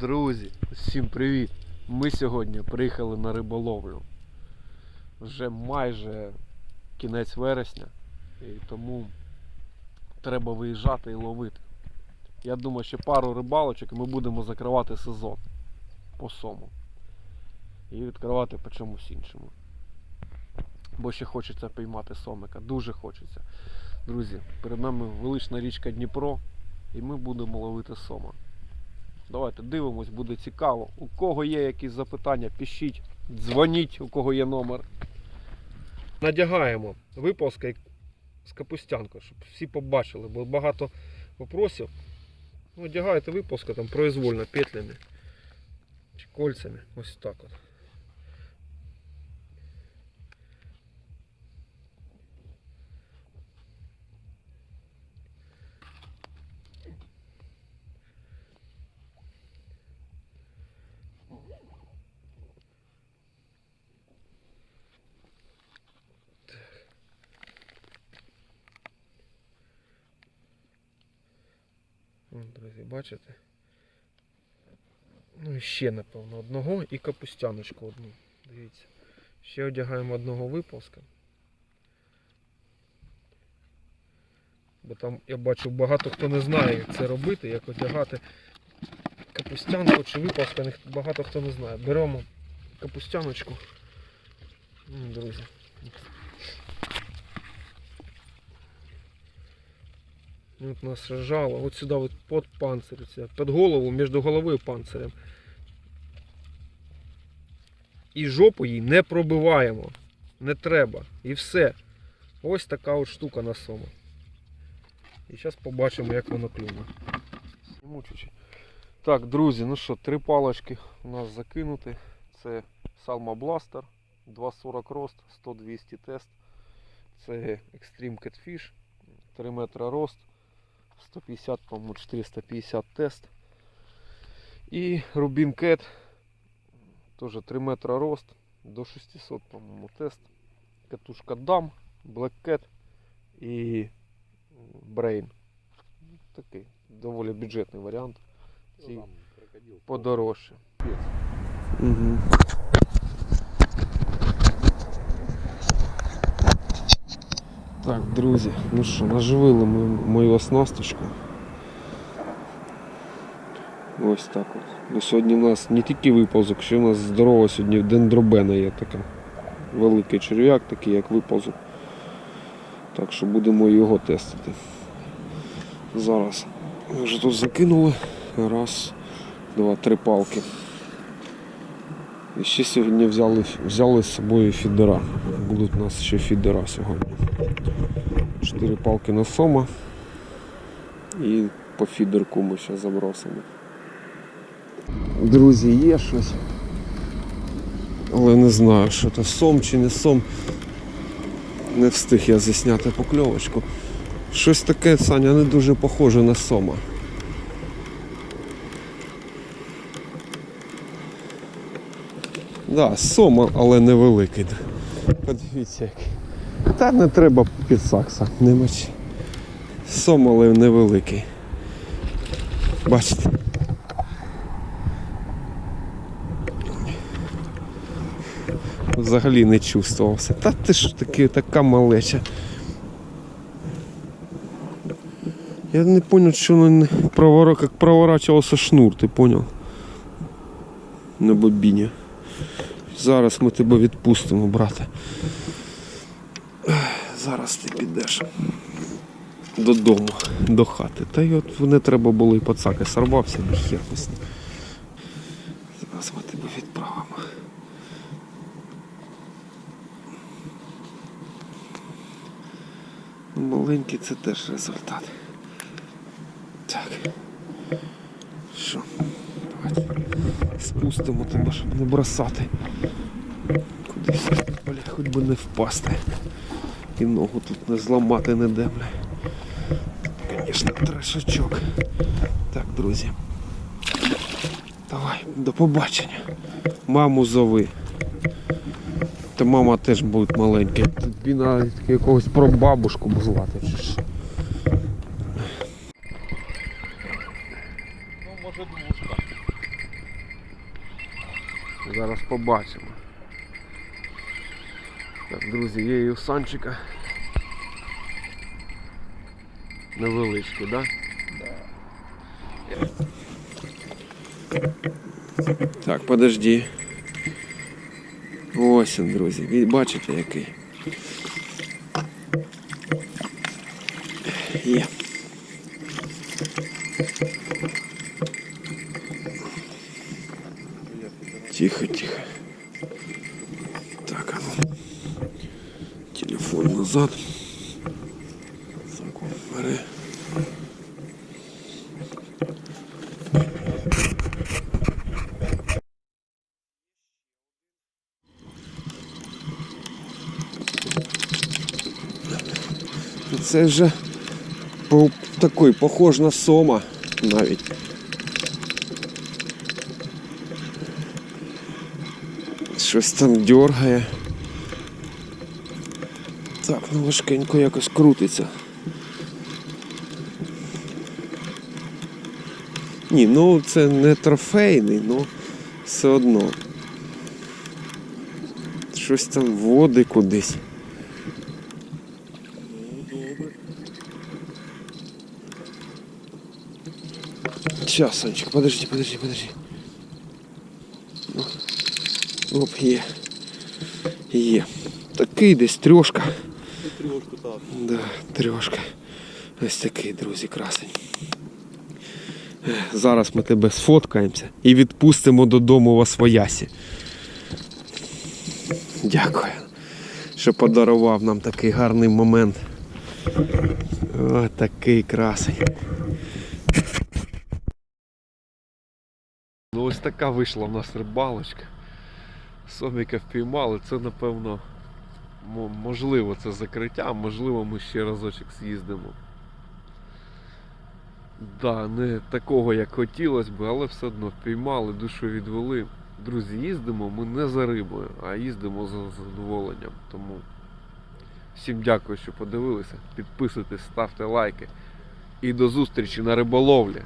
Друзі, всім привіт! Ми сьогодні приїхали на риболовлю. Вже майже кінець вересня, і тому треба виїжджати і ловити. Я думаю, ще пару рибалочок і ми будемо закривати сезон по сому. І відкривати по чомусь іншому. Бо ще хочеться піймати сомика, дуже хочеться. Друзі, перед нами велична річка Дніпро, і ми будемо ловити сома. Давайте дивимось, буде цікаво. У кого є якісь запитання, пишіть, дзвоніть, у кого є номер. Надягаємо виползка з капустянкою, щоб всі побачили, бо багато вопросів. Ну, одягаєте виползка там произвольно петлями чи кольцями. Ось так от. Друзі, бачите? Ну і ще, напевно, одного і капустяночку одну. Дивіться. Ще одягаємо одного виползка. Бо там я бачу багато хто не знає, як це робити, як одягати капустянку чи виползка, багато хто не знає. Беремо капустяночку. Друзі. Ну, От нас жало, от сюди от под панцирь, під голову, між головою і панцирем. І жопу їй не пробиваємо. Не треба. І все. Ось така от штука на сома. І зараз побачимо, як воно клюне. Так, друзі, ну що, три палочки у нас закинуті. Це Salma Blaster, 240 рост, 100-200 тест. Це Extreme Catfish, 3 метри рост. 150, по-моему, 450 тест. И Rubin Cat, тоже 3 метра рост, до 600, по-моему, тест. Катушка Dam, Black Cat і Brain. Такий доволі бюджетний варіант. Ці подорожче. Угу. Так, друзі, ну що, наживили ми мою оснасточку. Ось так от. Ну, сьогодні в нас не тільки виползок, ще в нас здорова сьогодні дендробена є така. Великий черв'як, такий як виползок. Так що будемо його тестити. Зараз ми вже тут закинули. Раз, два, три палки. І ще сьогодні взяли, взяли з собою фідера. Будуть у нас ще фідера сьогодні. Чотири палки на сома. І по фідерку ми ще забросимо. Друзі, є щось. Але не знаю, що це сом чи не сом. Не встиг я засняти покльовочку. Щось таке, Саня, не дуже похоже на сома. Да, сома, але невеликий. Подивіться який. Та не треба під сакса, не мочи. Сом, але невеликий. Бачите. Взагалі не чувствувався. Та ти ж таки така малеча. Я не зрозумів, що воно як проворачувався шнур, ти зрозумів? На бобіні. Зараз ми тебе відпустимо, брате. Зараз ти підеш додому, до хати. Та й от не треба було і пацаки сорвався, ні хер. Зараз ми тебе відправимо. Маленький це теж результат. Так. Що? Давайте спустимо тебе, щоб не бросати. Кудись, блядь, хоч би не впасти. І ногу тут не зламати не де, бля. Звісно, трешачок. Так, друзі. Давай, до побачення. Маму зови. Та мама теж буде маленька. Тобі навіть якогось прабабушку звати чи. Ну, може Зараз побачимо. Так, друзі, є і у Санчика. Невеличкий, так? Да? Так, подожди. Ось він, друзі. Бачите який? Є. Тихо, тихо. Так, а ну. Телефон назад. Так, бери. Це вже такий похож на сома навіть. Щось там дергає. Так, ну важкенько якось крутиться. Ні, ну це не трофейний, ну все одно. Щось там води кудись. Сейчас, Санчик, подожди, подожди, подожди. Ну, Оп, є. Є. Такий десь трьошка. Трьошку так. Да, трьошка. Ось такий, друзі, красень. Зараз ми тебе сфоткаємося і відпустимо додому в Освоясі. Дякую, що подарував нам такий гарний момент. О, такий красень. Ну ось така вийшла в нас рибалочка. Соміка впіймали, це напевно можливо це закриття, можливо ми ще разочок з'їздимо. Да, не такого як хотілося б, але все одно впіймали, душу відвели. Друзі, їздимо ми не за рибою, а їздимо за задоволенням. Тому всім дякую, що подивилися. Підписуйтесь, ставте лайки. І до зустрічі на риболовлі.